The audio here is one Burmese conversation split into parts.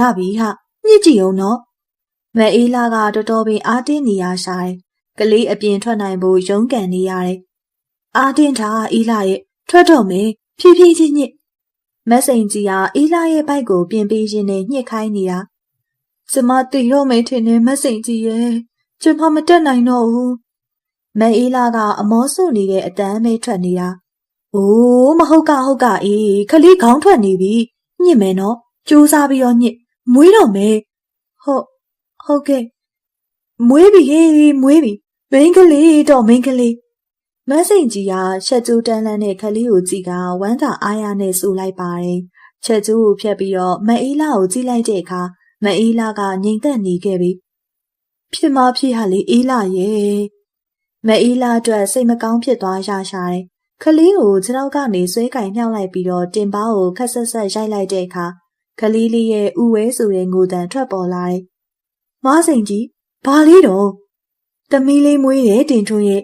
ရပြီဟာညစ်ကြည့်အောင်နော်မအေးလာကတော်တော်ပင်အားတင်းနေရရှာတယ်ကလေးအပြင်ထွက်နိုင်ဖို့ရုန်းကန်နေရတယ်အားတင်းထားအေးလာရဲ့ထွက်တော့မယ်ဖြည်းဖြည်းချင်းညစ်မက်စိန်ကြီးဟာအေးလာရဲ့ဘိုက်ကိုပြင်ပေးရင်းနဲ့ညှစ်ခိုင်းနေတာကျမတည်တော့မယ်ထင်တယ်မက်စိန်ကြီးရဲ့ကျမမတက်နိုင်တော့ဘူးမအေးလာကအမောဆုနေတဲ့အတန်းမဲထွက်နေတာအိုးမဟုတ်ကဟုတ်ကအေးခလေးခေါင်းထွက်နေပြီညစ်မယ်နော်စူးစားပြီးတော့ညစ် မွေးတော့မယ်ဟုတ်ဟုတ်ကဲ့မွေးပြီဟေးမွေးပြီမိန်းကလေးတော့မိန်းကလေးမက်စိန်ကြီးကချက်ကျိုးတန်းလန်းတဲ့ခလေးကိုကြည့်ကဝမ်းသာအားရနဲ့စူလိုက်ပါတယ်ချက်ကျိုးကိုဖြတ်ပြီးတော့မအေးလာကိုကြည့်လိုက်တဲ့အခါမအေးလာကငြိမ်သက်နေခဲ့ပြီဖြစ်မဖြစ်ဟာလေအေးလာရဲ့မအေးလာအတွက်စိတ်မကောင်းဖြစ်သွားရရှာတယ်ခလေးကိုခြေထောက်ကနေဆွဲကင်မြှောက်လိုက်ပြီးတော့တင်ပါကိုခက်ဆက်ဆက်ရိုက်လိုက်တဲ့အခါ ခလေးလေးရဲ့ဥဝဲဆိုတဲ့ငိုတန်ထွက်ပေါ်လာတယ်။မစိန်ကြီးဘာလေးတော့တမီးလေးမွေးတယ်တင်ထွန်းရဲ့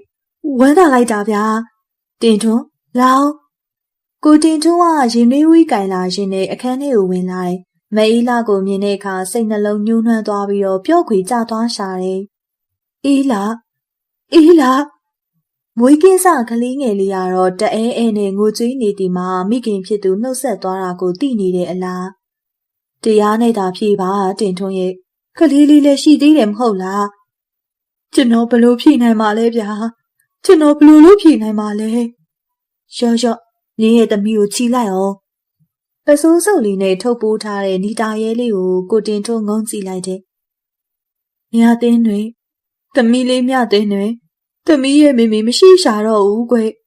ဝမ်းသာလိုက်တာဗျာတင်ထွန်းလောင်းကိုတင်ထွန်းကရင်နှွေးဝီးကင်လာရင်နဲ့အခန်းထဲကိုဝင်လာတယ်။မအေးလာကိုမြင်တဲ့အခါစိတ်နှလုံးညှိုးနှွမ်းသွားပြီးတော့ပျော့ခွေကျသွားရှာတယ်။အေးလာအေးလာမွေးကင်းစကလေးငယ်လေးကတော့တအဲအဲနဲ့ငိုကြွေးနေသည်မှာမိခင်ဖြစ်သူနှုတ်ဆက်သွားတာကိုသိနေတဲ့အလား တရားနဲ့သာဖြေပါတင်ထွန်းရဲ့ကလေးလေးလည်းရှိသေးတယ်မဟုတ်လားကျွန်တော်ဘလို့ဖြေနိုင်မှာလဲဗျာကျွန်တော်ဘလို့လို့ဖြေနိုင်မှာလဲရော့ရော့နင်းရဲ့သမီးကိုချီလိုက်အောင်ပစိုးစုပ်လေးနဲ့ထုတ်ပိုးထားတဲ့နီတာရဲလေးကိုကိုတင်ထွန်းငုံကြည့်လိုက်တယ်မြာတင်းတွေသမီးလေးမြတင်းတွေသမီးရဲ့မေမေမရှိရှာတော့ဘူးကွ။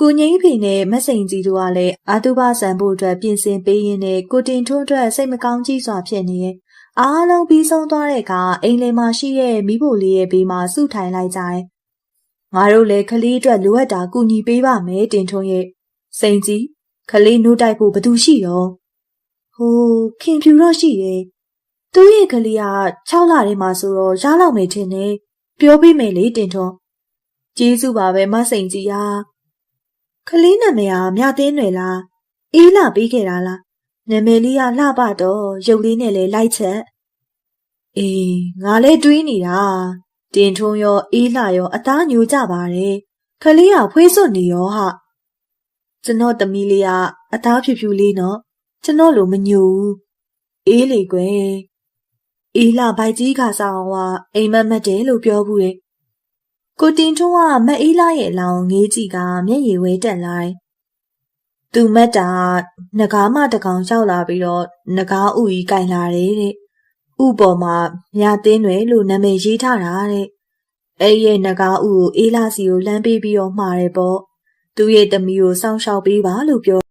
ကိုငိမ့်ဖေနဲ့မစိန်ကြီးတို့ကလည်းအာတုဘဆန်ဖို့အတွက်ပြင်ဆင်ပေးရင်းနဲ့ကိုတင်ထွန်းအတွက်စိတ်မကောင်းကြီးစွာဖြစ်နေရဲ့။အားလုံးပြီးဆုံးသွားတဲ့အခါအိမ်လေးမှာရှိတဲ့မိဖို့လေးရဲ့ဘေးမှာစုထိုင်လိုက်ကြတယ်။ငါတို့လည်းခလေးအတွက်လိုအပ်တာကူညီပေးပါမယ်တင်ထွန်းရဲ့။စိန်ကြီးခလေးနိုးတိုက်ဖို့ဘသူရှိတော့။ဟိုခင်ဖြူတော့ရှိရဲ့။သူ့ရဲ့ကလေးက6လထဲမှာဆိုတော့ရလောက်မယ်ထင်တယ်။ပြောပေးမယ်လေတင်ထွန်းကျေးဇူးပါပဲမစိန်ကြီးဟာ ခလေးနာမည်ဟာမြသင်းတွေလားအေးလာပေးခဲ့တာလားနာမည်လေးကလှပတော့ရုပ်လေးနဲ့လည်းလိုက်ချက်အေးငါလည်းတွေးနေတာတင်ထွန်းရောအေးလှရောအသားညိုကြပါတယ်ခလေးကဖွေးစွတ်နေရောဟာကျွန်တော်သမီးလေးကအသားဖြူဖြူလေးနော်ကျွန်တော်လိုမညိုဘူးအေးလေကွယ်အေးလာဘိုက်ကြီးခါဆောင်ကအိမ်မက်မက်တယ်လို့ပြောဘူးလေ ကိုတင်ထွန်းကမက်အေးလာရဲ့အလောင်းငေးကြည့်ကမျက်ရည်ဝဲတက်လာတယ်။သူမက်တာငကားမတကောင်ရောက်လာပြီးတော့ငကားဥကြီးကင်လာတယ်တဲ့။ဥပေါ်မှာမြသင်းတွေလို့နာမည်ရေးထားတာတဲ့။အဲ့ရဲ့ငကားဥကိုအေးလာစီကိုလှမ်းပေးပြီးတော့မှာတယ်ပေါ့။သူ့ရဲ့သမီးကိုစောင့်ရှောက်ပေးပါလို့ပြော